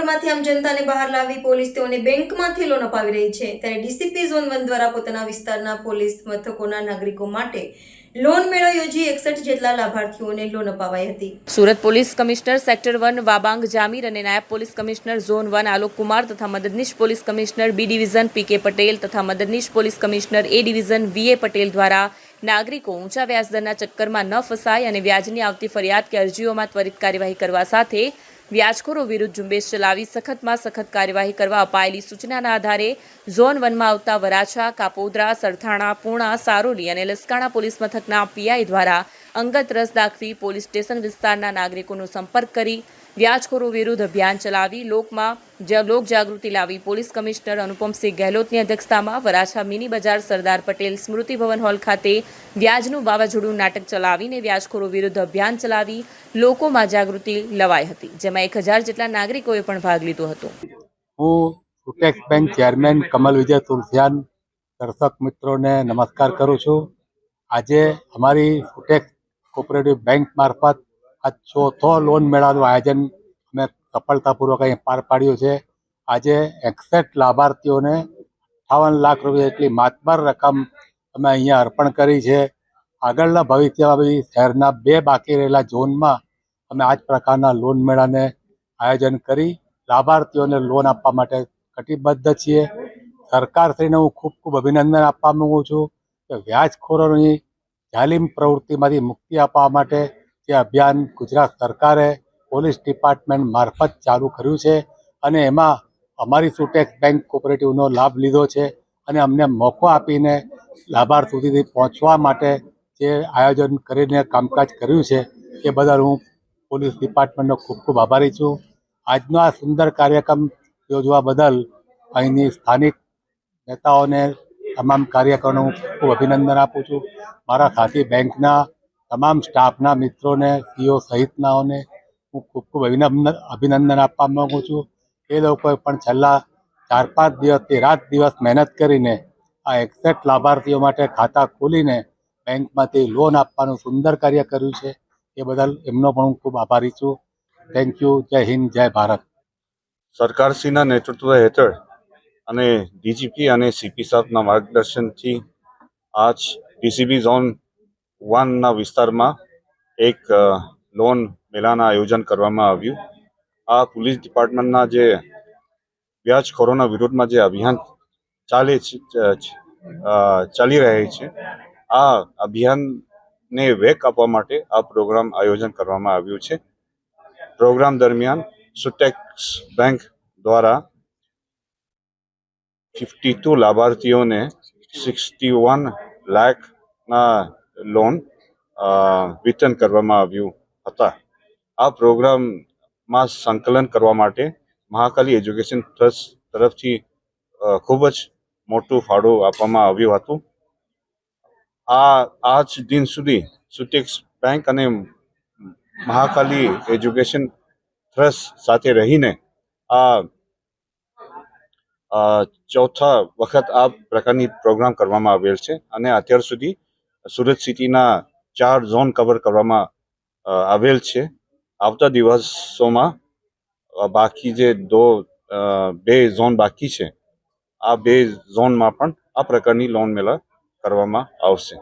કોપરમાંથી આમ જનતાને બહાર લાવી પોલીસ તેઓને બેંકમાંથી લોન અપાવી રહી છે. ત્યારે ડીસીપી ઝોન વન દ્વારા પોતાના વિસ્તારના પોલીસ મથકોના નાગરિકો માટે લોન મેળો યોજી એકસઠ જેટલા લાભાર્થીઓને લોન અપાવાઈ હતી. Surat police commissioner sector one, Wabang Jamir અને નાયબ police commissioner zone one Alok Kumar તથા મદદનીશ police commissioner B division P K Patel તથા મદદનીશ police commissioner A division V A Patel દ્વારા નાગરિકો ઊંચા વ્યાજદરના ચક્કરમાં ન ફસાય અને વ્યાજની આવતી ફરિયાદ કે અરજીઓમાં ત્વરિત કાર્યવાહી કરવા સાથે વ્યાજખોરો વિરુદ્ધ ઝુંબેશ ચલાવી સખતમાં સખત કાર્યવાહી કરવા અપાયેલી સૂચનાના આધારે ઝોન વનમાં આવતા વરાછા, કાપોદ્રા, સરથાણા, પૂર્ણા, સારોલી અને લસકાણા પોલીસ મથકના પીઆઈ દ્વારા અંગત રસ દાખવી પોલીસ સ્ટેશન વિસ્તારના નાગરિકોનો સંપર્ક કરી વ્યાજખોરો વિરુદ્ધ અભિયાન ચલાવી લોકમાં લોક જાગૃતિ લાવી પોલીસ કમિશનર અનુપમસિંહ ગેહલોતની અધ્યક્ષતામાં વરાછા મિની બજાર સરદાર પટેલ સ્મૃતિ ભવન હોલ ખાતે વ્યાજનું વાવાઝોડું નાટક ચલાવીને વ્યાજખોરો વિરુદ્ધ અભિયાન ચલાવી લોકોમાં જાગૃતિ લવાઈ હતી, જેમાં એક હજાર જેટલા નાગરિકોએ પણ ભાગ લીધો હતો. હું બેંક ચેરમેન કમલ વિજય તુલસિયાન દર્શક મિત્રોને નમસ્કાર કરું છું. આજે અમારી ફૂટેક્સ કોઓપરેટિવ બેંક મારફત આ ચોથો લોન મેળાનું આયોજન અમે સફળતાપૂર્વક અહીં પાર પાડ્યું છે. આજે એકસઠ લાભાર્થીઓને અઠાવન લાખ રૂપિયા જેટલી માતબર રકમ અમે અહીંયા અર્પણ કરી છે. આગળના ભવિષ્યમાં બી શહેરના બે બાકી રહેલા ઝોનમાં અમે આ જ પ્રકારના લોન મેળાને આયોજન કરી લાભાર્થીઓને લોન આપવા માટે કટિબદ્ધ છીએ. સરકારશ્રીને હું ખૂબ ખૂબ અભિનંદન આપવા માંગુ છું કે વ્યાજખોરોની જાલિમ પ્રવૃત્તિમાંથી મુક્તિ આપવા માટે જે અભિયાન ગુજરાત સરકારે પોલીસ ડિપાર્ટમેન્ટ મારફત ચાલુ કર્યું છે અને એમાં અમારી સુટેક્સ બેંક કોઓપરેટિવનો લાભ લીધો છે અને અમને મોકો આપીને લાભાર્થ સુધી પહોંચવા માટે જે આયોજન કરીને કામકાજ કર્યું છે એ બદલ હું પોલીસ ડિપાર્ટમેન્ટનો ખૂબ ખૂબ આભારી છું. આજનો આ સુંદર કાર્યક્રમ યોજવા બદલ અહીંની સ્થાનિક નેતાઓને તમામ કાર્યકરોને હું ખૂબ અભિનંદન આપું છું. મારા સાથી બેંકના તમામ સ્ટાફના મિત્રોને સીઓ સહિતનાઓને હું ખૂબ ખૂબ અભિનંદન અભિનંદન આપવા માગું છું. એ લોકોએ પણ છેલ્લા ચાર પાંચ દિવસથી રાત દિવસ મહેનત કરીને આ એકસઠ લાભાર્થીઓ માટે ખાતા ખોલીને બેંકમાંથી લોન આપવાનું સુંદર કાર્ય કર્યું છે. એ બદલ એમનો પણ હું ખૂબ આભારી છું. થેન્ક યુ જય હિન્દ, જય ભારત. સરકારશ્રીના નેતૃત્વ હેઠળ અને ડીજીપી અને સીપી સાહેબના માર્ગદર્શનથી આજ ડીસીબી ઝોન વનના વિસ્તારમાં એક લોન મેળાના આયોજન કરવામાં આવ્યું. આ પોલીસ ડિપાર્ટમેન્ટના જે વ્યાજખોરોના વિરોધમાં જે અભિયાન ચાલે ચાલી રહે છે, આ અભિયાનને વેગ આપવા માટે આ પ્રોગ્રામ આયોજન કરવામાં આવ્યું છે. પ્રોગ્રામ દરમિયાન સુટેક્સ બેંક દ્વારા ફિફ્ટી ટુ લાભાર્થીઓને સિક્સટી વન લાખના લોન વિતરણ કરવામાં આવ્યું હતા. આ પ્રોગ્રામમાં સંકલન કરવા માટે મહાકાલી એજ્યુકેશન ટ્રસ્ટ તરફથી ખૂબ જ મોટું ફાળો આપવામાં આવ્યું હતું. આ, આજ દિન સુધી સુટેક્સ બેંક અને મહાકાલી એજ્યુકેશન ટ્રસ્ટ સાથે રહીને આ ચોથા વખત આ પ્રકારની પ્રોગ્રામ કરવામાં આવેલ છે અને અત્યાર સુધી સુરત સિટીના ચાર ઝોન કવર કરવામાં આવેલ છે. આવતા દિવસોમાં બાકી જે દો બે ઝોન બાકી છે, આ બે ઝોનમાં પણ આ પ્રકારની લોન મેળા કરવામાં આવશે.